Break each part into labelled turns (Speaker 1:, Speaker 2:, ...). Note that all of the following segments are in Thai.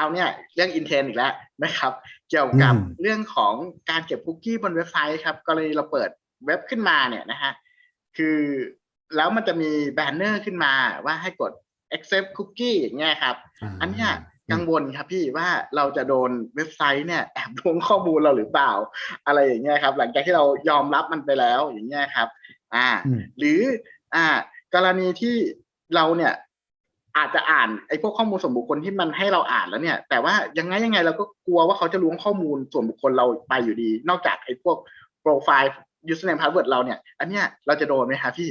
Speaker 1: ราวเนี้ยเรื่องอินเทนอีกแล้วนะครับ เกี่ยวกับ
Speaker 2: อืม
Speaker 1: เรื่องของการเก็บคุกกี้บนเว็บไซต์ครับกรณีเราเปิดเว็บขึ้นมาเนี่ยนะฮะคือแล้วมันจะมีแบนเนอร์ขึ้นมาว่าให้กด accept cookie อย่างเงี้ยครับ อันเนี้ยกังวลครับพี่ว่าเราจะโดนเว็บไซต์เนี่ยแอบล้วงข้อมูลเราหรือเปล่า อะไรอย่างเงี้ยครับ หลังจากที่เรายอมรับมันไปแล้วอย่างเงี้ยครับ อ่า
Speaker 2: อืม
Speaker 1: หรืออ่ากรณีที่เราเนี่ย อาจจะอ่านไอ้พวกข้อมูลส่วนบุคคลที่มันให้เราอ่านแล้วเนี่ย แต่ว่ายังไงยังไงเราก็กลัวว่าเขาจะล้วงข้อมูลส่วนบุคคลเราไปอยู่ดี นอกจากไอ้พวกโปรไฟล์ username password เราเนี่ย อันเนี้ยเราจะโดนไหมครับพี่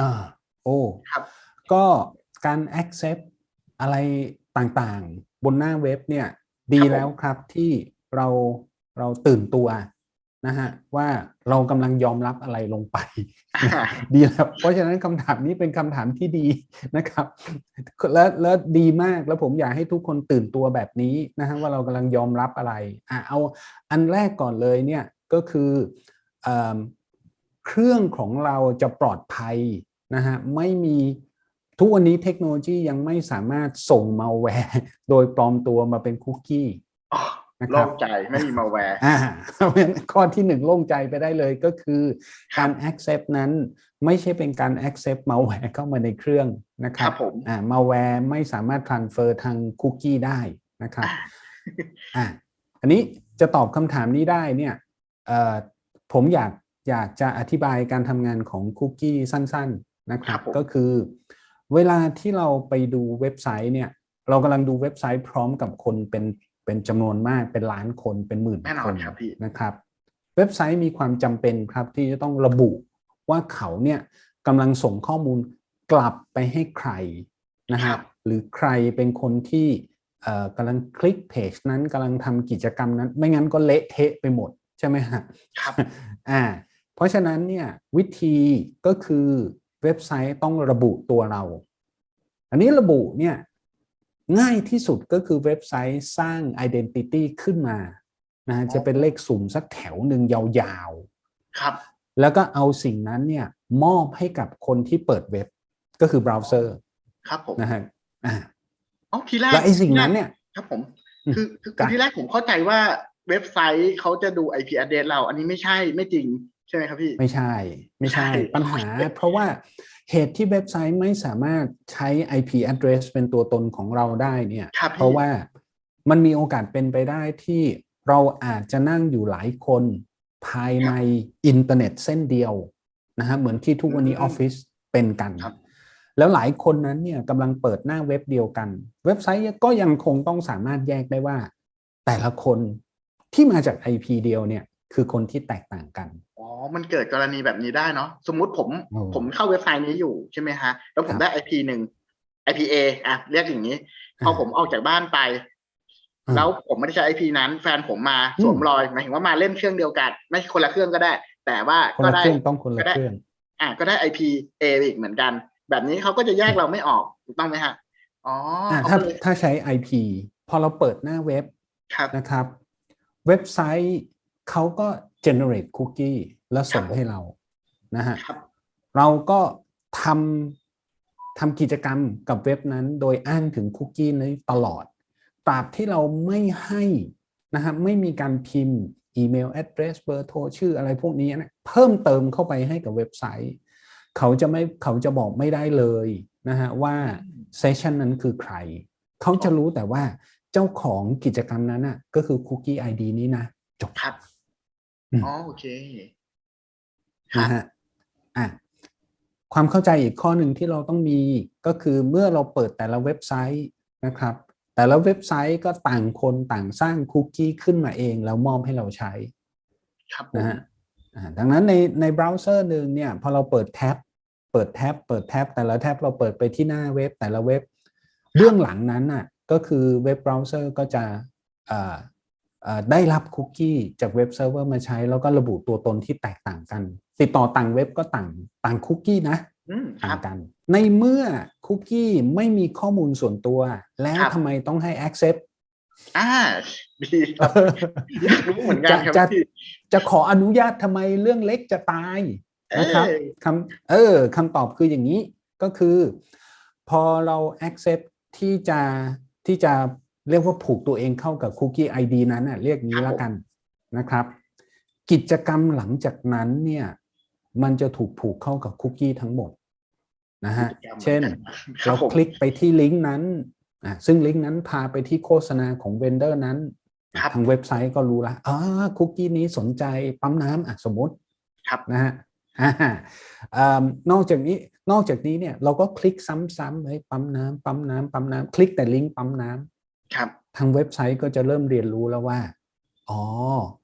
Speaker 2: อ่า โอ้
Speaker 1: ครับ
Speaker 2: ก็การ accept อะไรต่างๆ บนหน้าเว็บเนี่ย ดี
Speaker 1: ครับผม
Speaker 2: แล้วครับที่เราเราตื่นตัว นะฮะว่าเรากำลังยอมรับอะไรลงไป ดีแล้วเพราะฉะนั้นคำถามนี้เป็นคำถามที่ดีนะครับ และและดีมากแล้วผมอยากให้ทุกคนตื่นตัวแบบนี้นะฮะว่าเรากำลังยอมรับอะไรอะเอาอันแรกก่อนเลยเนี่ยก็คือเอิ่มเครื่องของเราจะปลอดภัยนะฮะไม่มีทุกวันนี้เทคโนโลยียังไม่สามารถส่งมาแวร์โดยปลอมตัวมาเป็นคุกกี้
Speaker 1: อ๋อ
Speaker 2: นะครับ
Speaker 1: โล่งใจไม่มีมาแวร์
Speaker 2: อ่าเพราะฉะนั้นข้อที่หนึ่งโล่งใจไปได้เลยก็คือการ accept นั้นไม่ใช่เป็นการ accept malware เข้ามาในเครื่องนะค
Speaker 1: ค
Speaker 2: รั
Speaker 1: รั
Speaker 2: บบ
Speaker 1: ผม
Speaker 2: อ่า malware ไม่สามารถ transfer ทางคุกกี้ได้นะครับอ่าอันนี้จะตอบคำถามนี้ได้เนี่ยเอ่อผมอยากอยากจะอธิบายการทำงานของคุกกี้สั้น ๆนะครั
Speaker 1: ครับบผม
Speaker 2: ก็คือ เวลาที่เราไปดูเว็บไซต์เนี่ย เรากำลังดูเว็บไซต์พร้อมกับคนเป็น เป็นจำนวนมากเป็นล้านคนเป็นหมื่น
Speaker 1: แน่น
Speaker 2: ค
Speaker 1: อน
Speaker 2: น
Speaker 1: ครับพี่
Speaker 2: นะครับ เว็บไซต์มีความจำเป็นครับที่จะต้องระบุว่าเขาเนี่ยกำลังส่งข้อมูลกลับไปให้ใครนะ
Speaker 1: ครั
Speaker 2: ฮะ
Speaker 1: บ
Speaker 2: หรือใครเป็นคนที่เอ่อกำลังคลิกเพจนั้นกำลังทำกิจกรรมนั้น ไม่งั้นก็เละเทะไปหมดใช่ไหมฮะ
Speaker 1: ครับ
Speaker 2: อ่าเพราะฉะนั้นเนี่ยวิธีก็คือเว็บไซต์ต้องระบุตัวเรา อันนี้ระบุเนี่ย ง่ายที่สุดก็คือเว็บไซต์สร้าง Identity ขึ้นมานะฮะจะเป็นเลขสุ่มสักแถวหนึ่งยาว
Speaker 1: ครับ
Speaker 2: ๆแล้วก็เอาสิ่งนั้นเนี่ยมอบให้กับคนที่เปิดเว็บก็คือเบราว์เซอร์
Speaker 1: ครับผม
Speaker 2: นะฮะอ่า
Speaker 1: อ๋อทีแรก
Speaker 2: และไอ้สิ่งนั้นเนี่ย
Speaker 1: ครับผม
Speaker 2: อืม
Speaker 1: คือคือ
Speaker 2: ครั
Speaker 1: คือบที่แรกผมเข้าใจว่าเว็บไซต์เขาจะดู IP address เรา อันนี้ไม่ใช่ไม่จริงใช่ไหมครับพี่
Speaker 2: ไม่ใช่ไม่ใช่
Speaker 1: ใช่
Speaker 2: ปัญหา เพราะว่า เหตุที่เว็บไซต์ไม่สามารถใช้ IP address เป็นตัวตนของเราได้เนี่ย
Speaker 1: ครับพี่
Speaker 2: เพราะว่ามันมีโอกาสเป็นไปได้ที่เราอาจจะนั่งอยู่หลายคนภายในอินเทอร์เน็ตเส้นเดียวนะฮะเหมือนที่ทุกวันนี้ออฟฟิศเป็นกัน
Speaker 1: ครับ
Speaker 2: แล้วหลายคนนั้นเนี่ยกำลังเปิดหน้าเว็บเดียวกัน เว็บไซต์ก็ยังคงต้องสามารถแยกได้ว่า แต่ละคนที่มาจาก IP เดียวเนี่ย คือคนที่แตกต่างกัน
Speaker 1: อ๋อมันเกิดกรณีแบบนี้ได้เนาะสมมุติผม
Speaker 2: โอ้
Speaker 1: ผมเข้าเว็บไซต์นี้อยู่ใช่ไหมฮะแล้วผ
Speaker 2: ครั
Speaker 1: ม
Speaker 2: บ
Speaker 1: ได้ IP หนึ่ง IPA อะเรียกอย่างนี้ พอผมออกจากบ้านไป
Speaker 2: อ่า
Speaker 1: แล้วผมไม่ได้ใช้ IP นั้น แฟนผมมา
Speaker 2: อืม
Speaker 1: สวมรอยหมายถึงว่ามาเล่นเครื่องเดียวกัน ไม่ใช่คนละเครื่องก็ได้ แต่ว่า
Speaker 2: คน
Speaker 1: ก็
Speaker 2: ละ
Speaker 1: ได้
Speaker 2: เครื่องต้องคนละ
Speaker 1: ก็ได้
Speaker 2: เครื่อง
Speaker 1: อะก็ได้ IP A ไปอีกเหมือนกัน แบบนี้เขาก็จะแยกเราไม่ออกถูกต้องไหมฮะอ๋อ
Speaker 2: อ่า
Speaker 1: เขา
Speaker 2: ถ้า
Speaker 1: ก็เลย
Speaker 2: ถ้าใช้ IP พอเราเปิดหน้าเว็บ
Speaker 1: ครับ
Speaker 2: นะครับ เว็บไซต์ เขาก็ generate cookie แล้วส่งให้เรานะฮะ
Speaker 1: ครับ
Speaker 2: เราก็ทำทำกิจกรรมกับเว็บนั้น โดยอ้างถึงคุกกี้นี้ตลอดตราบที่เราไม่ให้นะฮะไม่มีการพิมพ์อีเมล address เบอร์โทรชื่ออะไรพวกนี้นะเพิ่มเติมเข้าไปให้กับเว็บไซต์ เขาจะไม่เขาจะบอกไม่ได้เลยนะฮะว่าเซสชันนั้นคือใคร เขาจะรู้แต่ว่าเจ้าของกิจกรรมนั้นน่ะก็คือคุกกี้ ID นี้นะ จบ
Speaker 1: ครับ
Speaker 2: อืม
Speaker 1: อ๋อโอเคครั
Speaker 2: นะ
Speaker 1: บ
Speaker 2: ฮะอะความเข้าใจอีกข้อหนึ่งที่เราต้องมีก็คือเมื่อเราเปิดแต่ละเว็บไซต์นะครับ แต่ละเว็บไซต์ก็ต่างคนต่างสร้างคุกกี้ขึ้นมาเอง แล้วมอบให้เราใช้
Speaker 1: ครับผม
Speaker 2: นะฮะอ่าดังนั้นในในเบราว์เซอร์หนึ่งเนี่ยพอเราเปิดแท็บเปิดแท็บเปิดแท็บแต่ละแท็บเราเปิดไปที่หน้าเว็บแต่ละเว็บเบื้องหลังนั้นน่ะก็คือเว็บเบราว์เซอร์ก็จะอ่าอ่า ได้รับคุกกี้จากเว็บเซิร์ฟเวอร์มาใช้ แล้วก็ระบุตัวตนที่แตกต่างกัน ติดต่อต่างเว็บก็ต่างต่างคุกกี้นะ
Speaker 1: อืมค
Speaker 2: ต่า
Speaker 1: รั
Speaker 2: ง
Speaker 1: บ
Speaker 2: กัน ในเมื่อคุกกี้ไม่มีข้อมูลส่วนตัว แล้ว
Speaker 1: ครับ
Speaker 2: ทำไมต้องให้ accept
Speaker 1: อ่าดีครับอยากรู้เหมือนกันครับ
Speaker 2: จะ
Speaker 1: พี่
Speaker 2: จะขออนุญาตทำไมเรื่องเล็กจะตายนะครับ
Speaker 1: เอ้ย
Speaker 2: คำเออคำตอบคืออย่างนี้ก็คือ พอเรา accept ที่จะที่จะ เรียกว่าผูกตัวเองเข้ากับคุกกี้ไอดีนั้นน่ะเรียกงี้
Speaker 1: ครับ
Speaker 2: แล้วกันนะครับ กิจกรรมหลังจากนั้นเนี่ยมันจะถูกผูกเข้ากับคุกกี้ทั้งหมดนะฮะ
Speaker 1: กิจกรรม
Speaker 2: เช่น
Speaker 1: ครั
Speaker 2: เรา
Speaker 1: บผม
Speaker 2: คลิกไปที่ลิงก์นั้นอะซึ่งลิงก์นั้นพาไปที่โฆษณาของเวนเดอร์นั้น
Speaker 1: ครับ
Speaker 2: ทางเว็บไซต์ก็รู้ละอ่าคุกกี้นี้สนใจปั๊มน้ำอะสมมติ
Speaker 1: ครับ
Speaker 2: นะฮะอ่าอ่านอกจากนี้นอกจากนี้เนี่ยเราก็คลิกซ้ำๆเฮ้ยปั๊มน้ำปั๊มน้ำปั๊มน้ำคลิกแต่ลิงก์ปั๊มน้ำ
Speaker 1: ครับ
Speaker 2: ทางเว็บไซต์ก็จะเริ่มเรียนรู้แล้วว่า อ๋อ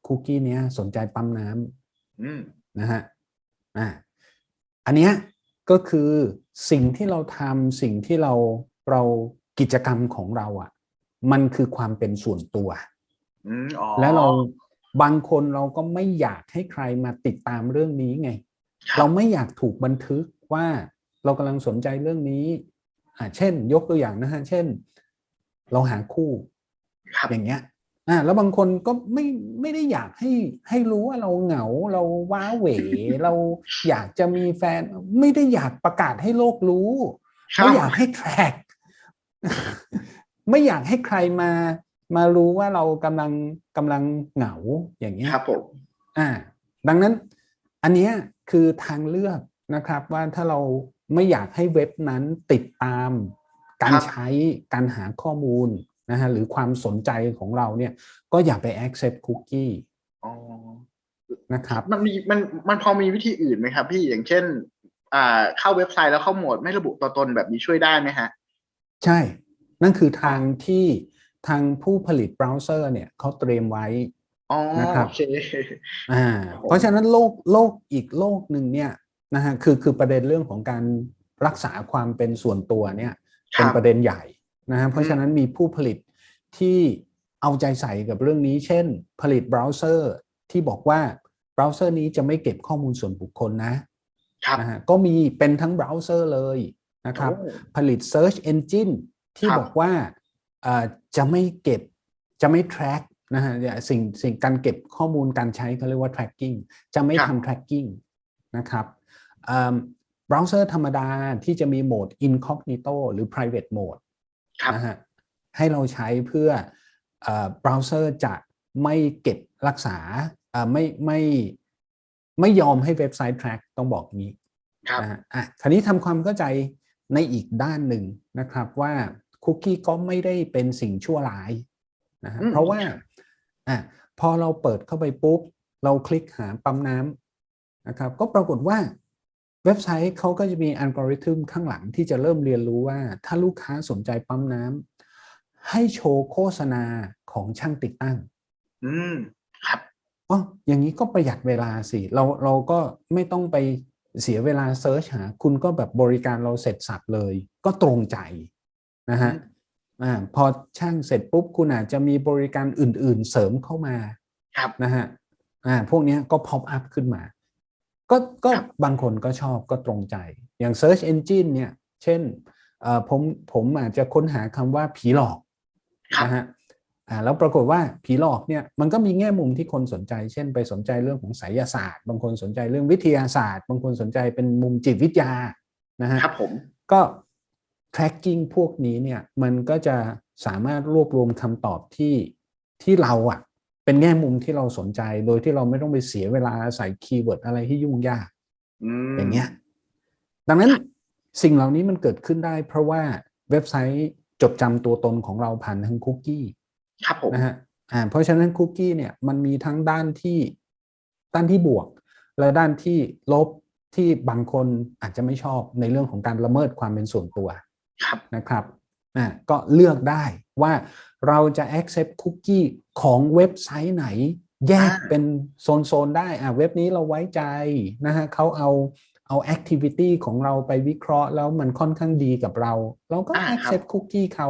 Speaker 2: คุกกี้เนี้ยสนใจปั๊มน้ำ
Speaker 1: อืม
Speaker 2: นะฮะอ่าอันเนี้ยก็คือสิ่งที่เราทำสิ่งที่เราเรากิจกรรมของเราอะ่ะ มันคือความเป็นส่วนตัว
Speaker 1: อืมอ๋อ
Speaker 2: แล้วเราบางคนเราก็ไม่อยากให้ใครมาติดตามเรื่องนี้ไง
Speaker 1: คบ
Speaker 2: เราไม่อยากถูกบันทึกว่าเรากำลังสนใจเรื่องนี้อ่าเช่น ยกตัวอย่างนะฮะ เช่น เราหาคู่
Speaker 1: ครับ
Speaker 2: อย่างเงี้ยอ่าแล้วบางคนก็ไม่ไม่ได้อยากให้ให้รู้ว่าเราเหงาเราว้าเหวเราอยากจะมีแฟนไม่ได้อยากประกาศให้โลกรู้
Speaker 1: ครับ
Speaker 2: ไม่อยากให้แทร็กไม่อยากให้ใครมามารู้ว่าเรากำลังกำลังเหงาอย่างเงี้ย
Speaker 1: ครับผม
Speaker 2: อ่า ดังนั้นอันเนี้ยคือทางเลือกนะครับว่าถ้าเราไม่อยากให้เว็บนั้นติดตาม การใช้การหาข้อมูลนะฮะหรือความสนใจของเราเนี่ย ก็อย่าไป accept cookie
Speaker 1: อ๋อ
Speaker 2: นะครับ
Speaker 1: มันมีมันมันพอมีวิธีอื่นไหมครับ พี่อย่างเช่น อ่าเข้าเว็บไซต์แล้วเข้าโหมดไม่ระบุตัวตนแบบนี้ช่วยได้ไหมฮะ
Speaker 2: ใช่ นั่นคือทางที่ทางผู้ผลิตเบราว์เซอร์เนี่ยเขาเตรียมไว้
Speaker 1: อ๋อ
Speaker 2: นะครับ
Speaker 1: โอเค
Speaker 2: อ่า
Speaker 1: ครับผม
Speaker 2: เพราะฉะนั้นโลกโลกอีกโลกหนึ่งเนี่ยนะฮะคือคือประเด็นเรื่องของการรักษาความเป็นส่วนตัวเนี่ย
Speaker 1: ค
Speaker 2: เป็น
Speaker 1: รับ
Speaker 2: ประเด็นใหญ่นะฮะเพราะ
Speaker 1: อืม
Speaker 2: ฉะนั้นมีผู้ผลิตที่เอาใจใส่กับเรื่องนี้ เช่น ผลิตเบราว์เซอร์ที่บอกว่าเบราว์เซอร์นี้จะไม่เก็บข้อมูลส่วนบุคคลนะครับนะฮะก็มีเป็นทั้งเบราว์เซอร์เลยนะครับ
Speaker 1: โอ้
Speaker 2: ผลิต Search Engine ที่
Speaker 1: ครับ
Speaker 2: บอกว่าเอ่อจะไม่เก็บจะไม่ track นะฮะเนี่ยสิ่งสิ่งการเก็บข้อมูลการใช้เขาเรียกว่า tracking จะไม่
Speaker 1: ครับ
Speaker 2: ทำ tracking นะครับ เบราว์เซอร์ธรรมดาที่จะมีโหมด incognito หรือ private mode
Speaker 1: ครับ
Speaker 2: นะฮะให้เราใช้เพื่อเบราว์เซอร์จะไม่เก็บรักษาเอ่อไม่ไม่ไม่ยอมให้เว็บไซต์ track ต้องบอกอย่างนี้
Speaker 1: ครับ
Speaker 2: นะฮะอะคราวนี้ทำความเข้าใจในอีกด้านหนึ่งนะครับว่าคุกกี้ก็ไม่ได้เป็นสิ่งชั่วร้ายนะฮะ
Speaker 1: อืม
Speaker 2: เพราะว่าอะพอเราเปิดเข้าไปปุ๊บ เราคลิกหาปั๊มน้ำนะครับ ก็ปรากฏว่า เว็บไซต์เขาก็จะมีอัลกอริทึมข้างหลังที่จะเริ่มเรียนรู้ว่า ถ้าลูกค้าสนใจปั๊มน้ำให้โชว์โฆษณาของช่างติดตั้ง
Speaker 1: อืมครับ
Speaker 2: อ๋ออย่างนี้ก็ประหยัดเวลาสิ เราเราก็ไม่ต้องไปเสียเวลาเซิร์ชหา คุณก็แบบบริการเราเสร็จสับเลย ก็ตรงใจนะฮะอ่าพอช่างเสร็จปุ๊บคุณอาจจะมีบริการอื่น ๆ เสริมเข้ามา
Speaker 1: ครับ
Speaker 2: นะฮะอ่าพวกเนี้ยก็ pop up ขึ้นมา ก็ก็
Speaker 1: ครับ
Speaker 2: บางคนก็ชอบก็ตรงใจ อย่าง search engine เนี่ย เช่นเอ่อผมผมอาจจะค้นหาคำว่าผีหลอก
Speaker 1: ครับ
Speaker 2: นะฮะอ่าแล้วปรากฏว่าผีหลอกเนี่ยมันก็มีแง่มุมที่คนสนใจ เช่นไปสนใจเรื่องของไสยศาสตร์ บางคนสนใจเรื่องวิทยาศาสตร์ บางคนสนใจเป็นมุมจิตวิทยานะฮะ
Speaker 1: ครับผม
Speaker 2: ก็ tracking พวกนี้เนี่ยมันก็จะสามารถรวบรวมคำตอบที่ที่เราอะ่ะ เป็นแง่มุมที่เราสนใจโดยที่เราไม่ต้องไปเสียเวลาใส่คีย์เวิร์ดอะไรที่ยุ่งยาก
Speaker 1: อืม
Speaker 2: อย่างเงี้ยดังนั้นสิ่งเหล่านี้มันเกิดขึ้นได้ เพราะว่าเว็บไซต์จดจำตัวตนของเราผ่านทางคุกกี้
Speaker 1: ครับผม
Speaker 2: นะฮะอ่าเพราะฉะนั้นคุกกี้เนี่ยมันมีทั้งด้านที่ด้านที่บวก และด้านที่ลบที่บางคนอาจจะไม่ชอบในเรื่องของการละเมิดความเป็นส่วนตัว
Speaker 1: ครับ
Speaker 2: นะครับอ่าก็เลือกได้ ว่าเราจะ accept cookie ของเว็บไซต์ไหน แยก
Speaker 1: อ่า
Speaker 2: เป็นโซน ๆ ได้อ่าเว็บนี้เราไว้ใจนะฮะเขาเอาเอา activity ของเราไปวิเคราะห์ แล้วมันค่อนข้างดีกับเรา เราก็
Speaker 1: อ่าครับ
Speaker 2: accept cookie เขา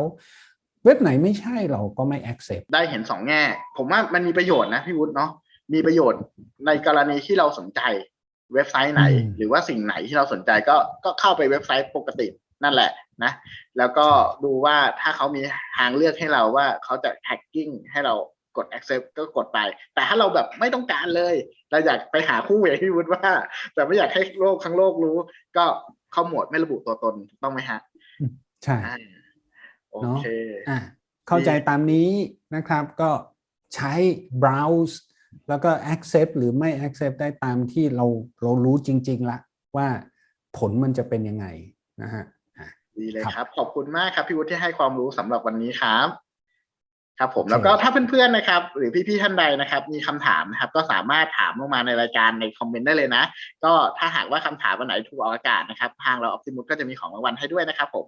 Speaker 2: เว็บไหนไม่ใช่เราก็ไม่ accept
Speaker 1: ได้เห็นสองแง่ ผมว่ามันมีประโยชน์นะพี่วุฒิเนาะมีประโยชน์ในกรณีที่เราสนใจเว็บไซต์ไหน
Speaker 2: อืม
Speaker 1: หรือว่าสิ่งไหนที่เราสนใจก็ก็เข้าไปเว็บไซต์ปกตินั่นแหละ นะแล้วก็ดูว่าถ้าเขามีทางเลือกให้เราว่าเขาจะแท็กกิ้งให้เรากด accept ก็กดไป แต่ถ้าเราแบบไม่ต้องการเลย เราอยากไปหาคู่อย่างที่พี่วุฒิว่า แต่ไม่อยากให้โลกทั้งโลกรู้ ก็เข้าโหมดไม่ระบุตัวตนถูกต้องไหมฮะ
Speaker 2: ใช่
Speaker 1: อ่าโอเค
Speaker 2: อะเข้าใจตามนี้นะครับก็ใช้ browse แล้วก็ accept หรือไม่ accept ได้ตามที่เราเรารู้จริง ๆ ละ ว่าผลมันจะเป็นยังไงนะฮะ
Speaker 1: ดีเลย
Speaker 2: ครับ
Speaker 1: ครับ ขอบคุณมากครับพี่วุฒิที่ให้ความรู้สำหรับวันนี้ครับ ครับผม
Speaker 2: โอเค
Speaker 1: แล้วก็ถ้าเพื่อนๆนะครับ หรือพี่ๆท่านใดนะครับ มีคำถามนะครับ ก็สามารถถามลงมาในรายการในคอมเมนต์ได้เลยนะ ก็ถ้าหากว่าคำถามวันไหนถูกออกอากาศนะครับ ทางเราออ t ติมุสก็จะมีของรางวัลให้ด้วยนะครับ ผม